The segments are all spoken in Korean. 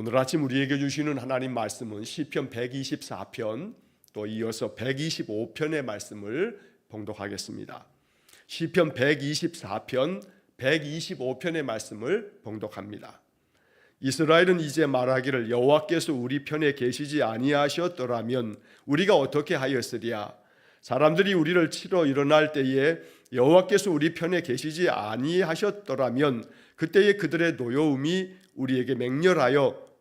오늘 아침 우리에게 주시는 하나님 말씀은 시편 124편 또 이어서 125편의 말씀을 봉독하겠습니다. 시편 124편, 125편의 말씀을 봉독합니다. 이스라엘은 이제 말하기를 여호와께서 우리 편에 계시지 아니하셨더라면 우리가 어떻게 하였으랴 사람들이 우리를 치러 일어날 때에 여호와께서 우리 편에 계시지 아니하셨더라면 그때에 그들의 노여움이 우리에게 맹렬하여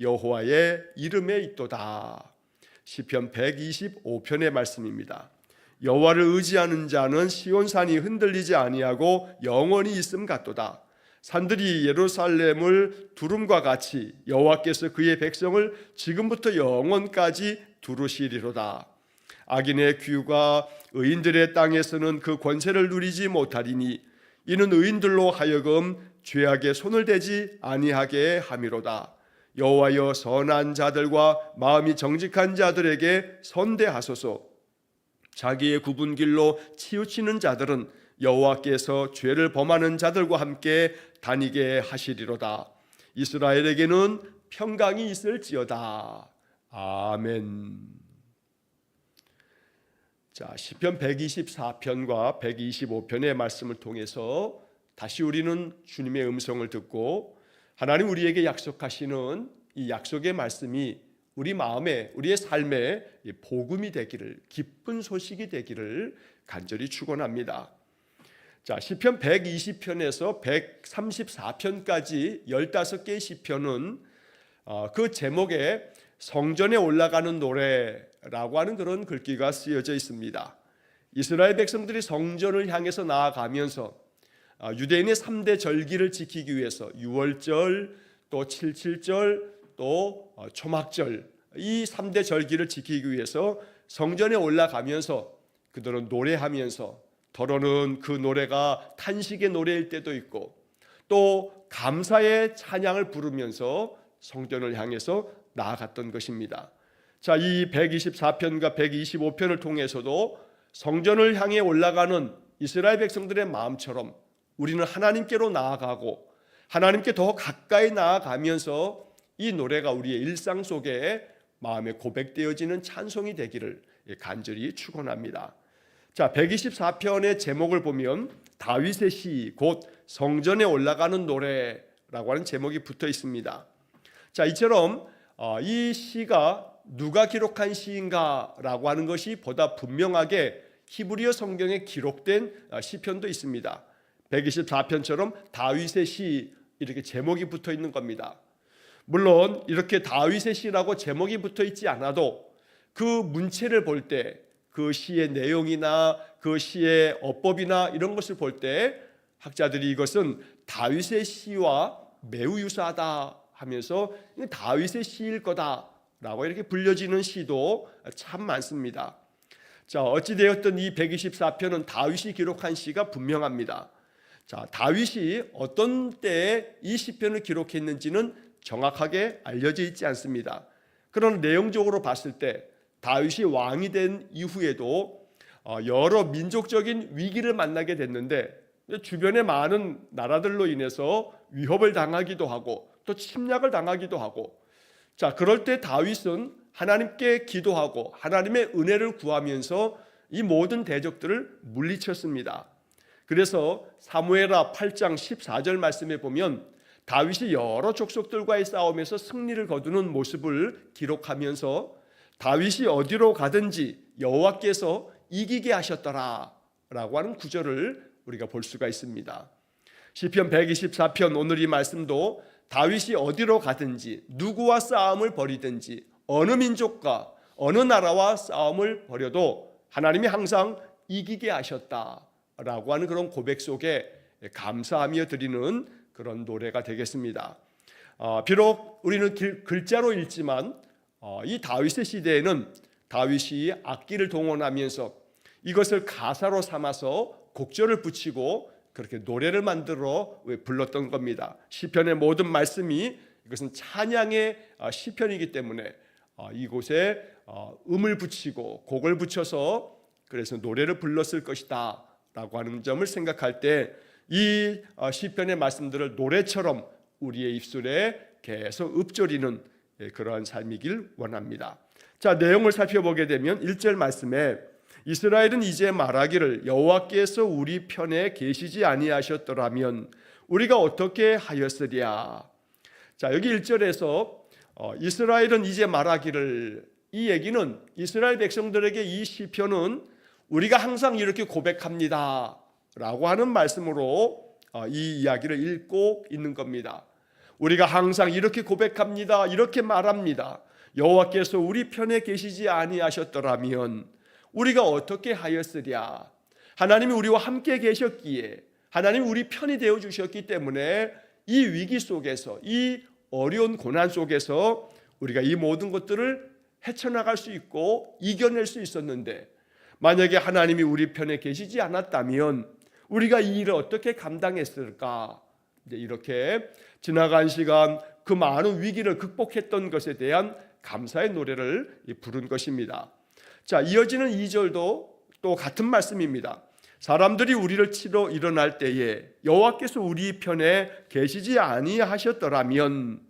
여호와의 이름에 있도다. 시편 125편의 말씀입니다. 여호와를 의지하는 자는 시온산이 흔들리지 아니하고 영원히 있음 같도다. 산들이 예루살렘을 두름과 같이 여호와께서 그의 백성을 지금부터 영원까지 두르시리로다. 악인의 귀가 의인들의 땅에서는 그 권세를 누리지 못하리니 이는 의인들로 하여금 죄악에 손을 대지 아니하게 함이로다. 여호와여 선한 자들과 마음이 정직한 자들에게 선대하소서. 자기의 굽은 길로 치우치는 자들은 여호와께서 죄를 범하는 자들과 함께 다니게 하시리로다. 이스라엘에게는 평강이 있을지어다. 아멘. 자, 시편 124편과 125편의 말씀을 통해서 다시 우리는 주님의 음성을 듣고 하나님 우리에게 약속하시는 이 약속의 말씀이 우리 마음에 우리의 삶에 복음이 되기를 기쁜 소식이 되기를 간절히 축원합니다. 자, 시편 120편에서 134편까지 15개의 시편은 어, 그 제목에 성전에 올라가는 노래라고 하는 그런 글귀가 쓰여져 있습니다. 이스라엘 백성들이 성전을 향해서 나아가면서 어, 유대인의 3대 절기를 지키기 위해서 6월절, 또 77절, 또 어, 초막절 이 3대 절기를 지키기 위해서 성전에 올라가면서 그들은 노래하면서 더러는 그 노래가 탄식의 노래일 때도 있고 또 감사의 찬양을 부르면서 성전을 향해서 나아갔던 것입니다. 자, 이 124편과 125편을 통해서도 성전을 향해 올라가는 이스라엘 백성들의 마음처럼 우리는 하나님께로 나아가고 하나님께 더 가까이 나아가면서 이 노래가 우리의 일상 속에 마음에 고백되어지는 찬송이 되기를 간절히 축원합니다. 자, 124편의 제목을 보면 다윗의 시, 곧 성전에 올라가는 노래라고 하는 제목이 붙어 있습니다. 자, 이처럼 어, 이 시가 누가 기록한 시인가라고 하는 것이 보다 분명하게 히브리어 성경에 기록된 어, 시편도 있습니다. 124편처럼 다윗의 시 이렇게 제목이 붙어 있는 겁니다. 물론 이렇게 다윗의 시라고 제목이 붙어 있지 않아도 그 문체를 볼 때 그 시의 내용이나 그 시의 어법이나 이런 것을 볼 때 학자들이 이것은 다윗의 시와 매우 유사하다 하면서 다윗의 시일 거다라고 이렇게 불려지는 시도 참 많습니다. 자, 어찌 되었든 이 124편은 다윗이 기록한 시가 분명합니다. 자, 다윗이 어떤 때에 이 시편을 기록했는지는 정확하게 알려져 있지 않습니다. 그런 내용적으로 봤을 때 다윗이 왕이 된 이후에도 어, 여러 민족적인 위기를 만나게 됐는데 주변의 많은 나라들로 인해서 위협을 당하기도 하고 또 침략을 당하기도 하고 자 그럴 때 다윗은 하나님께 기도하고 하나님의 은혜를 구하면서 이 모든 대적들을 물리쳤습니다. 그래서 사무엘하 8장 14절 말씀에 보면 다윗이 여러 족속들과의 싸움에서 승리를 거두는 모습을 기록하면서 다윗이 어디로 가든지 여호와께서 이기게 하셨더라라고 하는 구절을 우리가 볼 수가 있습니다. 시편 124편 오늘 이 말씀도 다윗이 어디로 가든지 누구와 싸움을 벌이든지 어느 민족과 어느 나라와 싸움을 벌여도 하나님이 항상 이기게 하셨다 라고 하는 그런 고백 속에 감사하며 드리는 그런 노래가 되겠습니다. 어, 비록 우리는 길- 글자로 읽지만 어, 이 다윗의 시대에는 다윗이 악기를 동원하면서 이것을 가사로 삼아서 곡절을 붙이고 그렇게 노래를 만들어 불렀던 겁니다. 시편의 모든 말씀이 이것은 찬양의 어, 시편이기 때문에 어, 이곳에 어, 음을 붙이고 곡을 붙여서 그래서 노래를 불렀을 것이다 라고 하는 점을 생각할 때 이 시편의 말씀들을 노래처럼 우리의 입술에 계속 읊조리는 예, 그러한 삶이길 원합니다. 자, 내용을 살펴보게 되면 1절 말씀에 이스라엘은 이제 말하기를 여호와께서 우리 편에 계시지 아니하셨더라면 우리가 어떻게 하였으랴. 자, 여기 1절에서 어, 이스라엘은 이제 말하기를 이 얘기는 이스라엘 백성들에게 이 시편은 우리가 항상 이렇게 고백합니다. 라고 하는 말씀으로 어, 이 이야기를 읽고 있는 겁니다. 우리가 항상 이렇게 고백합니다. 이렇게 말합니다. 여호와께서 우리 편에 계시지 아니하셨더라면 우리가 어떻게 하였으랴? 하나님이 우리와 함께 계셨기에 하나님 우리 편이 되어 주셨기 때문에 이 위기 속에서 이 어려운 고난 속에서 우리가 이 모든 것들을 헤쳐나갈 수 있고 이겨낼 수 있었는데 만약에 하나님이 우리 편에 계시지 않았다면 우리가 이 일을 어떻게 감당했을까? 이렇게 지나간 시간 그 많은 위기를 극복했던 것에 대한 감사의 노래를 부른 것입니다. 자, 이어지는 2절도 또 같은 말씀입니다. 사람들이 우리를 치러 일어날 때에 여호와께서 우리 편에 계시지 아니하셨더라면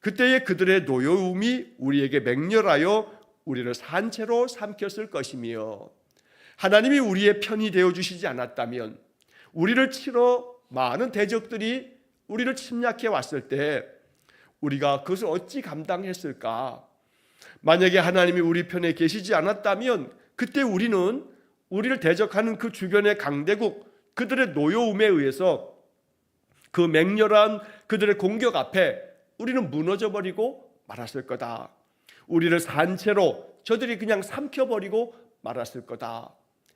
그때에 그들의 노여움이 우리에게 맹렬하여 우리를 산채로 삼켰을 것이며 하나님이 우리의 편이 되어 주시지 않았다면 우리를 치러 많은 대적들이 우리를 침략해 왔을 때 우리가 그것을 어찌 감당했을까? 만약에 하나님이 우리 편에 계시지 않았다면 그때 우리는 우리를 대적하는 그 주변의 강대국 그들의 노여움에 의해서 그 맹렬한 그들의 공격 앞에 우리는 무너져 버리고 말았을 거다. 우리를 산채로 저들이 그냥 삼켜버리고 말았을 거다.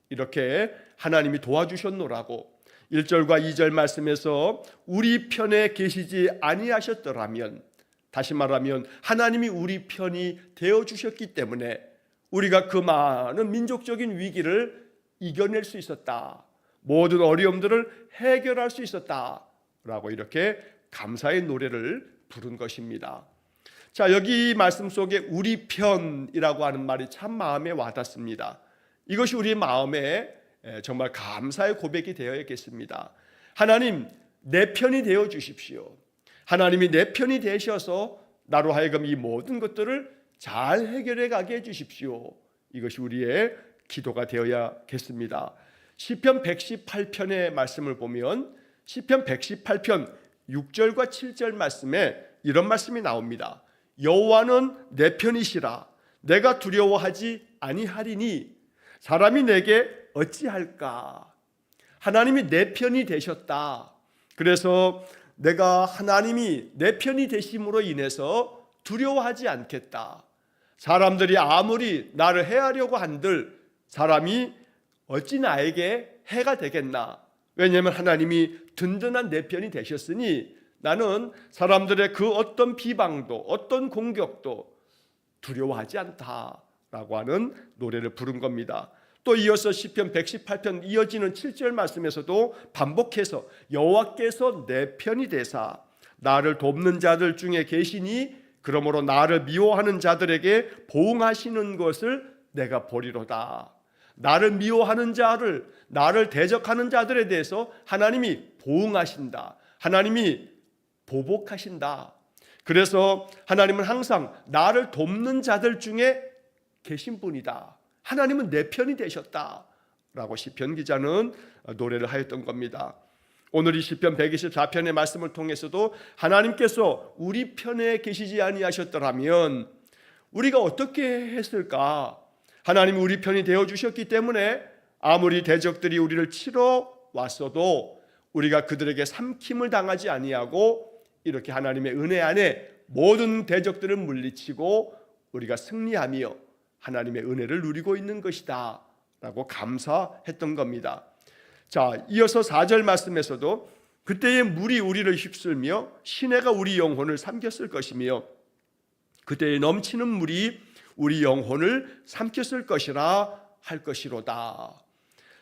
이렇게 하나님이 도와주셨노라고 1절과 2절 말씀에서 우리 편에 계시지 아니하셨더라면 다시 말하면 하나님이 우리 편이 되어 주셨기 때문에 우리가 그 많은 민족적인 위기를 이겨낼 수 있었다. 모든 어려움들을 해결할 수 있었다라고 이렇게 감사의 노래를 부른 것입니다. 자, 여기 이 말씀 속에 우리 편이라고 하는 말이 참 마음에 와닿습니다. 이것이 우리 마음에 정말 감사의 고백이 되어야겠습니다. 하나님, 내 편이 되어 주십시오. 하나님이 내 편이 되셔서 나로 하여금 이 모든 것들을 잘 해결해 가게 해 주십시오. 이것이 우리의 기도가 되어야겠습니다. 시편 118편의 말씀을 보면 시편 118편 6절과 7절 말씀에 이런 말씀이 나옵니다. 여호와는 내 편이시라 내가 두려워하지 아니하리니 사람이 내게 어찌할까? 하나님이 내 편이 되셨다. 그래서 내가 하나님이 내 편이 되심으로 인해서 두려워하지 않겠다. 사람들이 아무리 나를 해하려고 한들 사람이 어찌 나에게 해가 되겠나? 왜냐하면 하나님이 든든한 내 편이 되셨으니 나는 사람들의 그 어떤 비방도 어떤 공격도 두려워하지 않다 라고 하는 노래를 부른 겁니다. 또 이어서 시편 118편 이어지는 7절 말씀에서도 반복해서 여호와께서 내 편이 되사 나를 돕는 자들 중에 계시니 그러므로 나를 미워하는 자들에게 보응하시는 것을 내가 보리로다. 나를 미워하는 자를 나를 대적하는 자들에 대해서 하나님이 보응하신다. 하나님이 보복하신다. 그래서 하나님은 항상 나를 돕는 자들 중에 계신 분이다. 하나님은 내 편이 되셨다 라고 시편 기자는 노래를 하였던 겁니다. 오늘 이 시편 124편의 말씀을 통해서도 하나님께서 우리 편에 계시지 아니하셨더라면 우리가 어떻게 했을까? 하나님이 우리 편이 되어 주셨기 때문에 아무리 대적들이 우리를 치러 왔어도 우리가 그들에게 삼킴을 당하지 아니하고 이렇게 하나님의 은혜 안에 모든 대적들을 물리치고 우리가 승리하며 하나님의 은혜를 누리고 있는 것이다 라고 감사했던 겁니다. 자, 이어서 4절 말씀에서도 그때의 물이 우리를 휩쓸며 시내가 우리 영혼을 삼켰을 것이며 그때의 넘치는 물이 우리 영혼을 삼켰을 것이라 할 것이로다.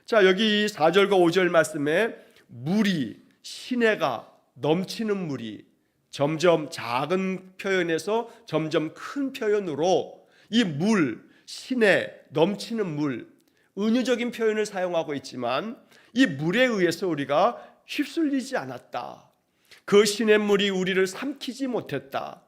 자, 여기 4절과 5절 말씀에 물이 시내가 넘치는 물이 점점 작은 표현에서 점점 큰 표현으로 이 물, 시내 넘치는 물 은유적인 표현을 사용하고 있지만 이 물에 의해서 우리가 휩쓸리지 않았다. 그 시냇물이 우리를 삼키지 못했다.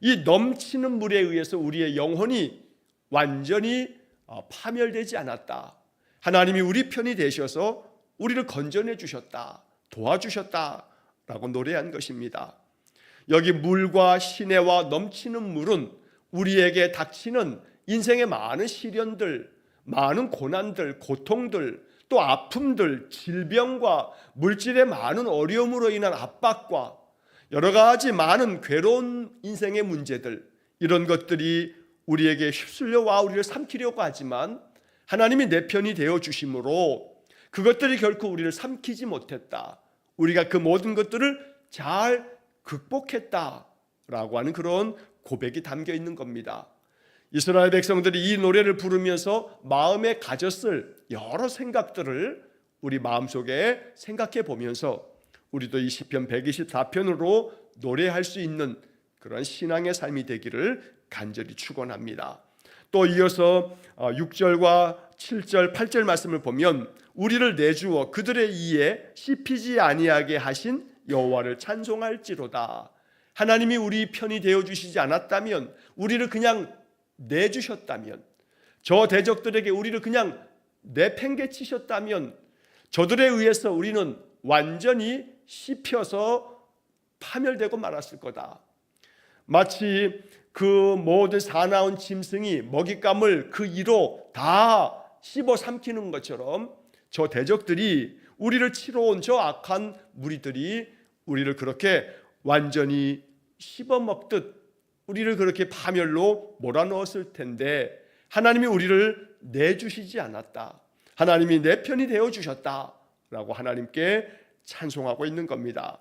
이 넘치는 물에 의해서 우리의 영혼이 완전히 어, 파멸되지 않았다. 하나님이 우리 편이 되셔서 우리를 건져내 주셨다. 도와주셨다 라고 노래한 것입니다. 여기 물과 시내와 넘치는 물은 우리에게 닥치는 인생의 많은 시련들, 많은 고난들, 고통들, 또 아픔들, 질병과 물질의 많은 어려움으로 인한 압박과 여러 가지 많은 괴로운 인생의 문제들 이런 것들이 우리에게 휩쓸려 와 우리를 삼키려고 하지만 하나님이 내 편이 되어 주심으로 그것들이 결코 우리를 삼키지 못했다. 우리가 그 모든 것들을 잘 극복했다라고 하는 그런 고백이 담겨 있는 겁니다. 이스라엘 백성들이 이 노래를 부르면서 마음에 가졌을 여러 생각들을 우리 마음속에 생각해 보면서 우리도 이 시편 124편으로 노래할 수 있는 그런 신앙의 삶이 되기를 간절히 축원합니다. 또 이어서 6절과 7절, 8절 말씀을 보면 우리를 내주어 그들의 이에 씹히지 아니하게 하신 여호와를 찬송할지로다. 하나님이 우리 편이 되어 주시지 않았다면 우리를 그냥 내주셨다면 저 대적들에게 우리를 그냥 내팽개치셨다면 저들에 의해서 우리는 완전히 씹혀서 파멸되고 말았을 거다. 마치 그 모든 사나운 짐승이 먹잇감을 그 이로 다 씹어 삼키는 것처럼 저 대적들이 우리를 치러 온 저 악한 무리들이 우리를 그렇게 완전히 씹어 먹듯 우리를 그렇게 파멸로 몰아넣었을 텐데 하나님이 우리를 내주시지 않았다. 하나님이 내 편이 되어 주셨다 라고 하나님께 찬송하고 있는 겁니다.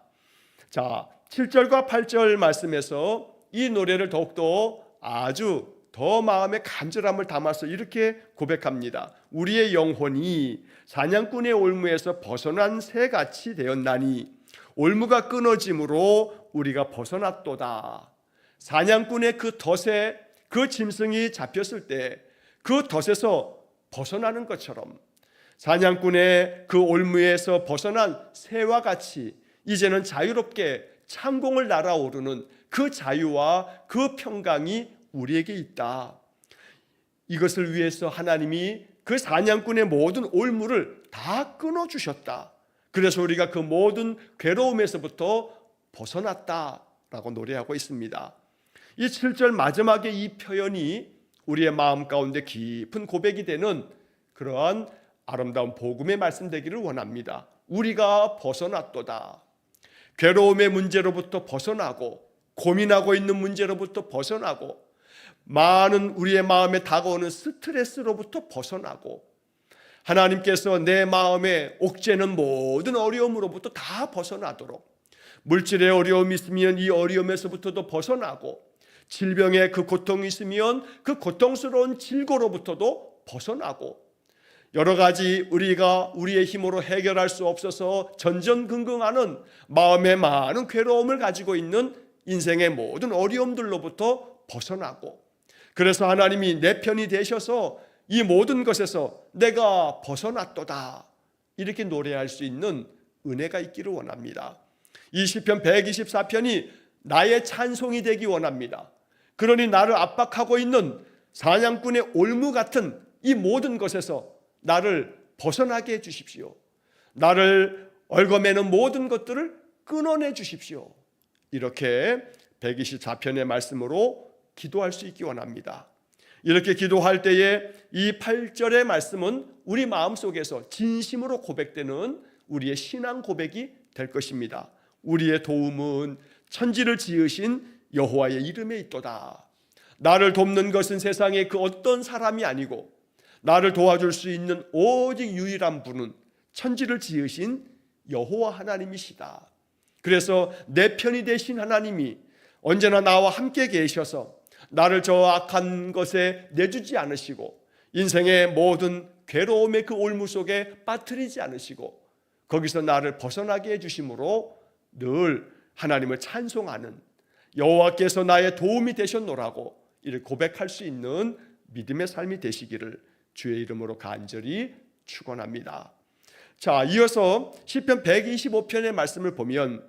자, 7절과 8절 말씀에서 이 노래를 더욱더 아주 더 마음의 간절함을 담아서 이렇게 고백합니다. 우리의 영혼이 사냥꾼의 올무에서 벗어난 새같이 되었나니 올무가 끊어짐으로 우리가 벗어났도다. 사냥꾼의 그 덫에 그 짐승이 잡혔을 때 그 덫에서 벗어나는 것처럼 사냥꾼의 그 올무에서 벗어난 새와 같이 이제는 자유롭게 창공을 날아오르는 그 자유와 그 평강이 우리에게 있다. 이것을 위해서 하나님이 그 사냥꾼의 모든 올무를 다 끊어 주셨다. 그래서 우리가 그 모든 괴로움에서부터 벗어났다라고 노래하고 있습니다. 이 7절 마지막에 이 표현이 우리의 마음 가운데 깊은 고백이 되는 그러한 아름다운 복음의 말씀 되기를 원합니다. 우리가 벗어났도다. 괴로움의 문제로부터 벗어나고 고민하고 있는 문제로부터 벗어나고 많은 우리의 마음에 다가오는 스트레스로부터 벗어나고 하나님께서 내 마음에 옥죄는 모든 어려움으로부터 다 벗어나도록 물질의 어려움이 있으면 이 어려움에서부터도 벗어나고 질병의 그 고통이 있으면 그 고통스러운 질고로부터도 벗어나고 여러 가지 우리가 우리의 힘으로 해결할 수 없어서 전전긍긍하는 마음의 많은 괴로움을 가지고 있는 인생의 모든 어려움들로부터 벗어나고 그래서 하나님이 내 편이 되셔서 이 모든 것에서 내가 벗어났도다 이렇게 노래할 수 있는 은혜가 있기를 원합니다. 이 시편 124편이 나의 찬송이 되기 원합니다. 그러니 나를 압박하고 있는 사냥꾼의 올무 같은 이 모든 것에서 나를 벗어나게 해 주십시오. 나를 얽어매는 모든 것들을 끊어내 주십시오. 이렇게 124편의 말씀으로 기도할 수 있기 원합니다. 이렇게 기도할 때에 이 8절의 말씀은 우리 마음속에서 진심으로 고백되는 우리의 신앙 고백이 될 것입니다. 우리의 도움은 천지를 지으신 여호와의 이름에 있도다. 나를 돕는 것은 세상의 그 어떤 사람이 아니고 나를 도와줄 수 있는 오직 유일한 분은 천지를 지으신 여호와 하나님이시다. 그래서 내 편이 되신 하나님이 언제나 나와 함께 계셔서 나를 저 악한 것에 내주지 않으시고 인생의 모든 괴로움의 그 올무 속에 빠뜨리지 않으시고 거기서 나를 벗어나게 해주심으로 늘 하나님을 찬송하는 여호와께서 나의 도움이 되셨노라고 이를 고백할 수 있는 믿음의 삶이 되시기를 주의 이름으로 간절히 축원합니다. 자, 이어서 시편 125편의 말씀을 보면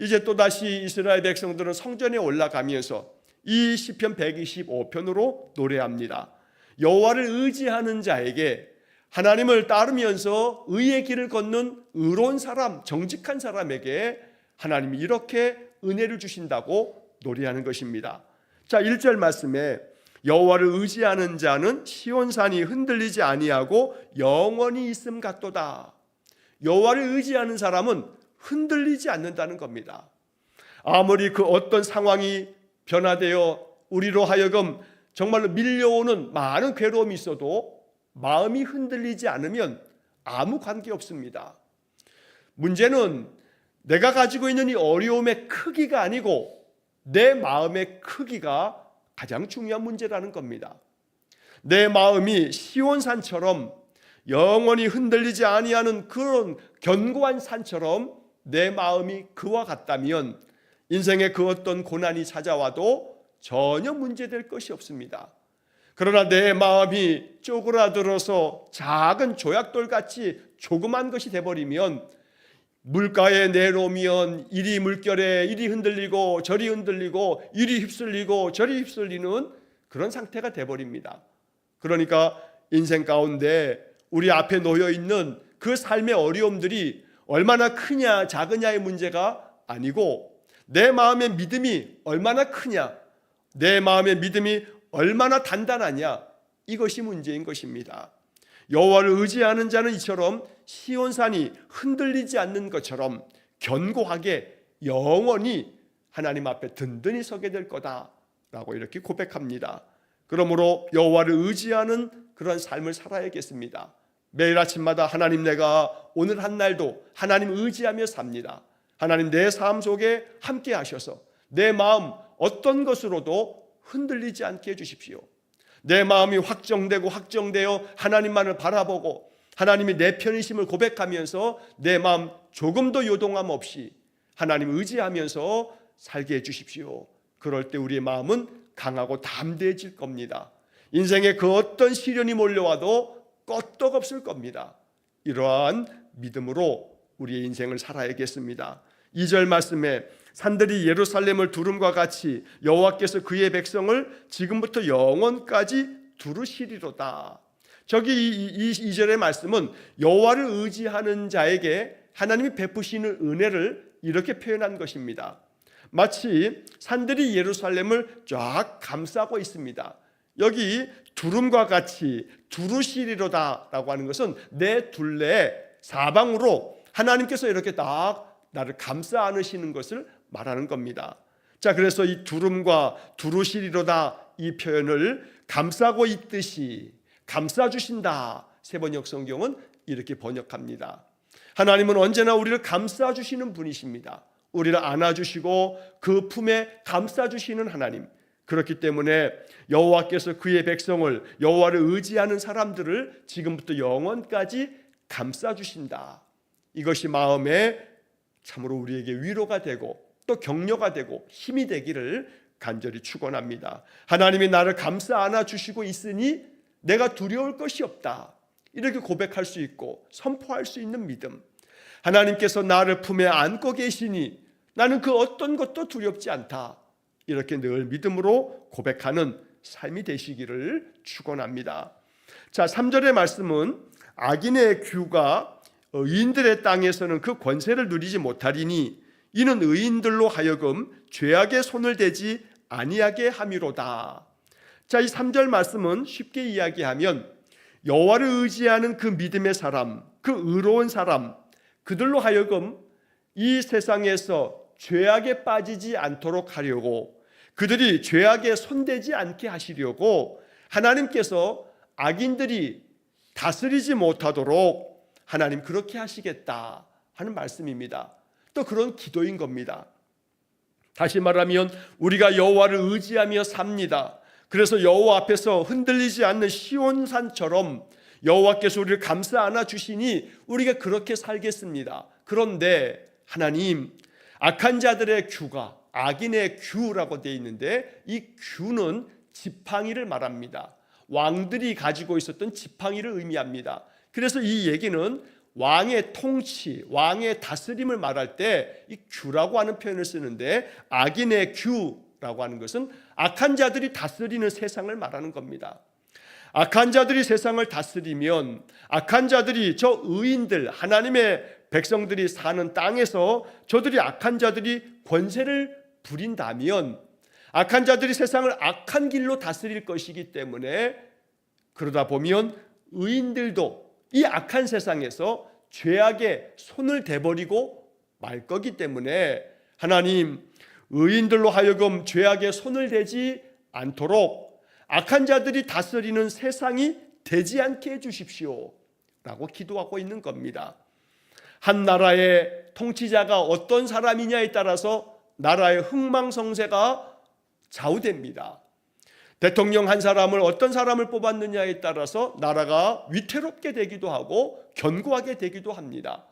이제 또 다시 이스라엘 백성들은 성전에 올라가면서 이 시편 125편으로 노래합니다. 여호와를 의지하는 자에게 하나님을 따르면서 의의 길을 걷는 의로운 사람, 정직한 사람에게 하나님이 이렇게 은혜를 주신다고 노래하는 것입니다. 자, 1절 말씀에 여호와를 의지하는 자는 시온산이 흔들리지 아니하고 영원히 있음 같도다. 여호와를 의지하는 사람은 흔들리지 않는다는 겁니다. 아무리 그 어떤 상황이 변화되어 우리로 하여금 정말로 밀려오는 많은 괴로움이 있어도 마음이 흔들리지 않으면 아무 관계 없습니다. 문제는 내가 가지고 있는 이 어려움의 크기가 아니고 내 마음의 크기가 가장 중요한 문제라는 겁니다. 내 마음이 시온산처럼 영원히 흔들리지 아니하는 그런 견고한 산처럼 내 마음이 그와 같다면 인생의 그 어떤 고난이 찾아와도 전혀 문제될 것이 없습니다. 그러나 내 마음이 쪼그라들어서 작은 조약돌 같이 조그만 것이 돼버리면 물가에 내놓으면 이리 물결에 이리 흔들리고 저리 흔들리고 이리 휩쓸리고 저리 휩쓸리는 그런 상태가 돼버립니다. 그러니까 인생 가운데 우리 앞에 놓여 있는 그 삶의 어려움들이 얼마나 크냐 작으냐의 문제가 아니고 내 마음의 믿음이 얼마나 크냐 내 마음의 믿음이 얼마나 단단하냐 이것이 문제인 것입니다. 여호와를 의지하는 자는 이처럼 시온산이 흔들리지 않는 것처럼 견고하게 영원히 하나님 앞에 든든히 서게 될 거다라고 이렇게 고백합니다. 그러므로 여호와를 의지하는 그런 삶을 살아야겠습니다. 매일 아침마다 하나님 내가 오늘 한 날도 하나님 의지하며 삽니다. 하나님 내 삶 속에 함께 하셔서 내 마음 어떤 것으로도 흔들리지 않게 해 주십시오. 내 마음이 확정되고 확정되어 하나님만을 바라보고 하나님이 내 편이심을 고백하면서 내 마음 조금도 요동함 없이 하나님 의지하면서 살게 해 주십시오. 그럴 때 우리의 마음은 강하고 담대해질 겁니다. 인생에 그 어떤 시련이 몰려와도 껐떡없을 겁니다. 이러한 믿음으로 우리의 인생을 살아야겠습니다. 2절 말씀에 산들이 예루살렘을 두름과 같이 여호와께서 그의 백성을 지금부터 영원까지 두르시리로다. 저기 이, 이, 2절의 말씀은 여호와를 의지하는 자에게 하나님이 베푸시는 은혜를 이렇게 표현한 것입니다. 마치 산들이 예루살렘을 쫙 감싸고 있습니다. 여기 두름과 같이 두루시리로다라고 하는 것은 내 둘레 사방으로 하나님께서 이렇게 딱 나를 감싸 안으시는 것을 말하는 겁니다. 자, 그래서 이 두름과 두루시리로다 이 표현을 감싸고 있듯이 감싸 주신다. 세번역 성경은 이렇게 번역합니다. 하나님은 언제나 우리를 감싸 주시는 분이십니다. 우리를 안아 주시고 그 품에 감싸 주시는 하나님. 그렇기 때문에 여호와께서 그의 백성을 여호와를 의지하는 사람들을 지금부터 영원까지 감싸 주신다. 이것이 마음에 참으로 우리에게 위로가 되고 또 격려가 되고 힘이 되기를 간절히 축원합니다. 하나님이 나를 감싸 안아 주시고 있으니 내가 두려울 것이 없다. 이렇게 고백할 수 있고 선포할 수 있는 믿음. 하나님께서 나를 품에 안고 계시니 나는 그 어떤 것도 두렵지 않다. 이렇게 늘 믿음으로 고백하는 삶이 되시기를 축원합니다. 자, 3절의 말씀은 악인의 규가 의인들의 땅에서는 그 권세를 누리지 못하리니 이는 의인들로 하여금 죄악의 손을 대지 아니하게 함이로다. 자, 이 3절 말씀은 쉽게 이야기하면 여호와를 의지하는 그 믿음의 사람, 그 의로운 사람, 그들로 하여금 이 세상에서 죄악에 빠지지 않도록 하려고 그들이 죄악에 손대지 않게 하시려고 하나님께서 악인들이 다스리지 못하도록 하나님 그렇게 하시겠다 하는 말씀입니다. 또 그런 기도인 겁니다. 다시 말하면 우리가 여호와를 의지하며 삽니다. 그래서 여호와 앞에서 흔들리지 않는 시온산처럼 여호와께서 우리를 감싸 안아 주시니 우리가 그렇게 살겠습니다. 그런데 하나님 악한 자들의 규가 악인의 규라고 되어 있는데 이 규는 지팡이를 말합니다. 왕들이 가지고 있었던 지팡이를 의미합니다. 그래서 이 얘기는 왕의 통치, 왕의 다스림을 말할 때 이 규라고 하는 표현을 쓰는데 악인의 규라고 하는 것은 악한 자들이 다스리는 세상을 말하는 겁니다. 악한 자들이 세상을 다스리면 악한 자들이 저 의인들 하나님의 백성들이 사는 땅에서 저들이 악한 자들이 권세를 부린다면 악한 자들이 세상을 악한 길로 다스릴 것이기 때문에 그러다 보면 의인들도 이 악한 세상에서 죄악에 손을 대버리고 말 거기 때문에 하나님 의인들로 하여금 죄악에 손을 대지 않도록 악한 자들이 다스리는 세상이 되지 않게 해 주십시오. 라고 기도하고 있는 겁니다. 한 나라의 통치자가 어떤 사람이냐에 따라서 나라의 흥망성쇠가 좌우됩니다. 대통령 한 사람을 어떤 사람을 뽑았느냐에 따라서 나라가 위태롭게 되기도 하고 견고하게 되기도 합니다.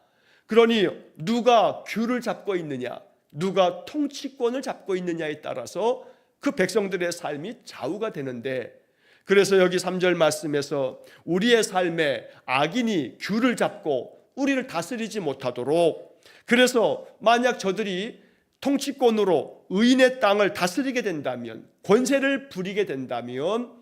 그러니 누가 규를 잡고 있느냐, 누가 통치권을 잡고 있느냐에 따라서 그 백성들의 삶이 좌우가 되는데 그래서 여기 3절 말씀에서 우리의 삶에 악인이 규를 잡고 우리를 다스리지 못하도록 그래서 만약 저들이 통치권으로 의인의 땅을 다스리게 된다면 권세를 부리게 된다면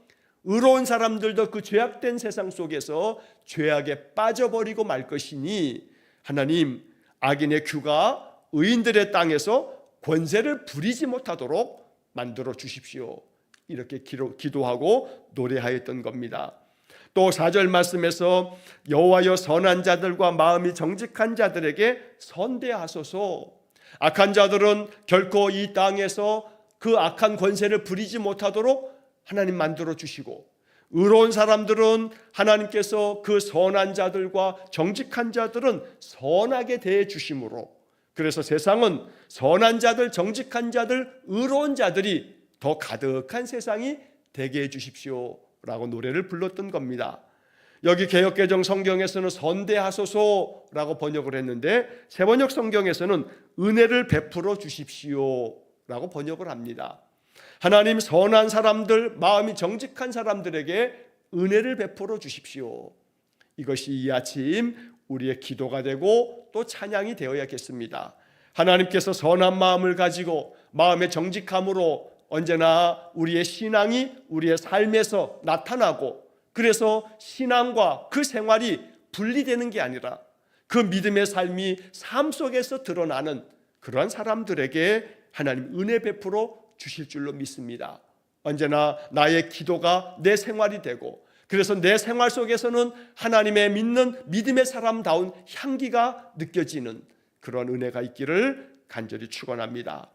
의로운 사람들도 그 죄악된 세상 속에서 죄악에 빠져버리고 말 것이니 하나님 악인의 규가 의인들의 땅에서 권세를 부리지 못하도록 만들어 주십시오. 이렇게 기도하고 노래하였던 겁니다. 또 4절 말씀에서 여호와여 선한 자들과 마음이 정직한 자들에게 선대하소서. 악한 자들은 결코 이 땅에서 그 악한 권세를 부리지 못하도록 하나님 만들어 주시고 의로운 사람들은 하나님께서 그 선한 자들과 정직한 자들은 선하게 대해 주심으로 그래서 세상은 선한 자들, 정직한 자들, 의로운 자들이 더 가득한 세상이 되게 해 주십시오라고 노래를 불렀던 겁니다. 여기 개혁개정 성경에서는 선대하소서라고 번역을 했는데 세번역 성경에서는 은혜를 베풀어 주십시오라고 번역을 합니다. 하나님 선한 사람들, 마음이 정직한 사람들에게 은혜를 베풀어 주십시오. 이것이 이 아침 우리의 기도가 되고 또 찬양이 되어야겠습니다. 하나님께서 선한 마음을 가지고 마음의 정직함으로 언제나 우리의 신앙이 우리의 삶에서 나타나고 그래서 신앙과 그 생활이 분리되는 게 아니라 그 믿음의 삶이 삶 속에서 드러나는 그러한 사람들에게 하나님 은혜 베풀어 주실 줄로 믿습니다. 언제나 나의 기도가 내 생활이 되고 그래서 내 생활 속에서는 하나님의 믿는 믿음의 사람다운 향기가 느껴지는 그런 은혜가 있기를 간절히 축원합니다.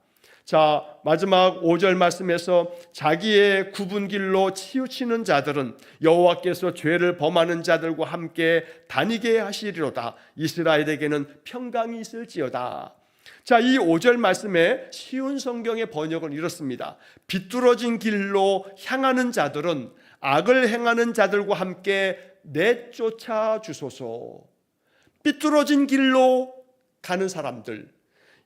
자, 마지막 5절 말씀에서 자기의 굽은 길로 치우치는 자들은 여호와께서 죄를 범하는 자들과 함께 다니게 하시리로다. 이스라엘에게는 평강이 있을지어다. 자, 이 5절 말씀에 쉬운 성경의 번역은 이렇습니다. 비뚤어진 길로 향하는 자들은 악을 행하는 자들과 함께 내쫓아 주소서. 삐뚤어진 길로 가는 사람들,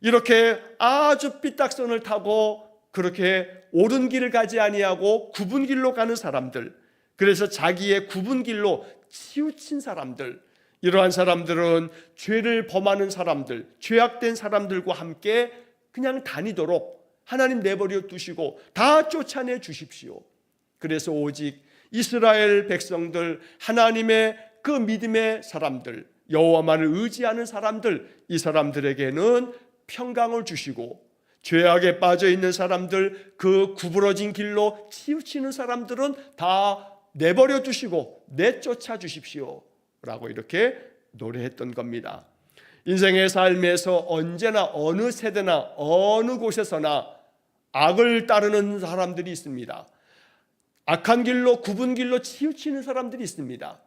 이렇게 아주 삐딱선을 타고 그렇게 옳은 길을 가지 아니하고 굽은 길로 가는 사람들, 그래서 자기의 굽은 길로 치우친 사람들, 이러한 사람들은 죄를 범하는 사람들, 죄악된 사람들과 함께 그냥 다니도록 하나님 내버려 두시고 다 쫓아내 주십시오. 그래서 오직 이스라엘 백성들, 하나님의 그 믿음의 사람들, 여호와만을 의지하는 사람들, 이 사람들에게는 평강을 주시고 죄악에 빠져 있는 사람들, 그 구부러진 길로 치우치는 사람들은 다 내버려 두시고 내쫓아 주십시오. 라고 이렇게 노래했던 겁니다. 인생의 삶에서 언제나 어느 세대나 어느 곳에서나 악을 따르는 사람들이 있습니다. 악한 길로 굽은 길로 치우치는 사람들이 있습니다.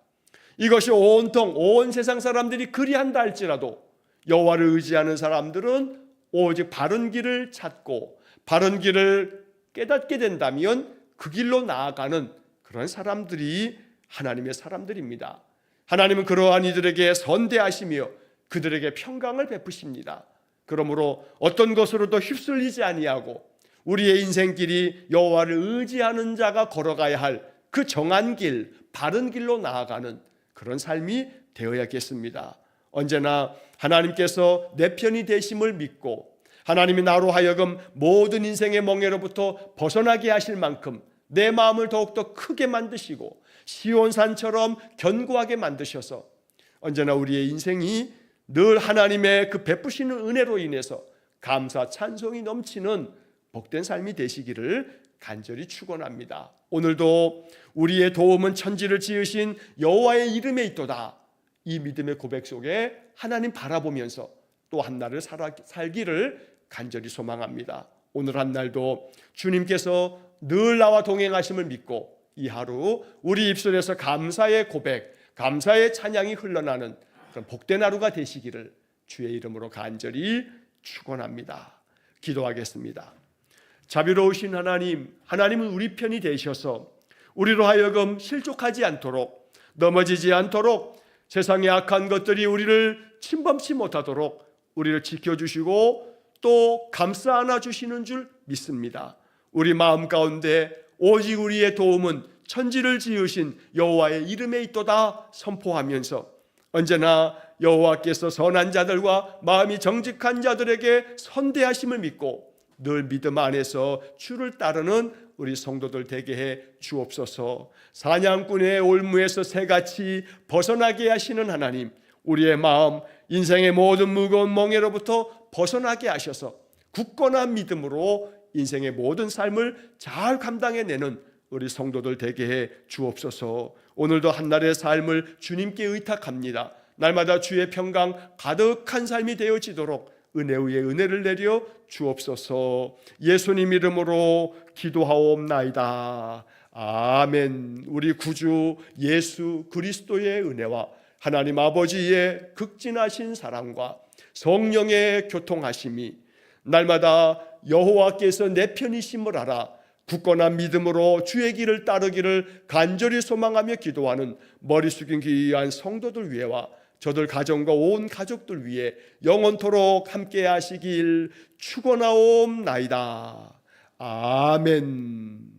이것이 온통 온 세상 사람들이 그리한다 할지라도 여호와를 의지하는 사람들은 오직 바른 길을 찾고 바른 길을 깨닫게 된다면 그 길로 나아가는 그런 사람들이 하나님의 사람들입니다. 하나님은 그러한 이들에게 선대하시며 그들에게 평강을 베푸십니다. 그러므로 어떤 것으로도 휩쓸리지 아니하고 우리의 인생길이 여호와를 의지하는 자가 걸어가야 할 그 정한 길, 바른 길로 나아가는 그런 삶이 되어야겠습니다. 언제나 하나님께서 내 편이 되심을 믿고 하나님이 나로 하여금 모든 인생의 멍에로부터 벗어나게 하실 만큼 내 마음을 더욱더 크게 만드시고 시온산처럼 견고하게 만드셔서 언제나 우리의 인생이 늘 하나님의 그 베푸시는 은혜로 인해서 감사 찬송이 넘치는 복된 삶이 되시기를 간절히 축원합니다. 오늘도 우리의 도움은 천지를 지으신 여호와의 이름에 있도다. 이 믿음의 고백 속에 하나님 바라보면서 또 한 날을 살아, 살기를 간절히 소망합니다. 오늘 한 날도 주님께서 늘 나와 동행하심을 믿고 이 하루 우리 입술에서 감사의 고백, 감사의 찬양이 흘러나는 그런 복된 하루가 되시기를 주의 이름으로 간절히 축원합니다. 기도하겠습니다. 자비로우신 하나님, 하나님은 우리 편이 되셔서 우리로 하여금 실족하지 않도록 넘어지지 않도록 세상의 악한 것들이 우리를 침범치 못하도록 우리를 지켜주시고 또 감싸 안아 주시는 줄 믿습니다. 우리 마음 가운데 오직 우리의 도움은 천지를 지으신 여호와의 이름에 있도다 선포하면서 언제나 여호와께서 선한 자들과 마음이 정직한 자들에게 선대하심을 믿고 늘 믿음 안에서 주를 따르는 우리 성도들 되게 해 주옵소서. 사냥꾼의 올무에서 새같이 벗어나게 하시는 하나님, 우리의 마음, 인생의 모든 무거운 멍에로부터 벗어나게 하셔서 굳건한 믿음으로 인생의 모든 삶을 잘 감당해내는 우리 성도들 되게 해 주옵소서. 오늘도 한날의 삶을 주님께 의탁합니다. 날마다 주의 평강 가득한 삶이 되어지도록 은혜 위에 은혜를 내려 주옵소서. 예수님 이름으로 기도하옵나이다. 아멘. 우리 구주 예수 그리스도의 은혜와 하나님 아버지의 극진하신 사랑과 성령의 교통하심이 날마다 여호와께서 내 편이심을 알아 굳건한 믿음으로 주의 길을 따르기를 간절히 소망하며 기도하는 머리 숙인 귀한 성도들 위해와 저들 가정과 온 가족들 위해 영원토록 함께 하시길 축원하옵나이다. 아멘.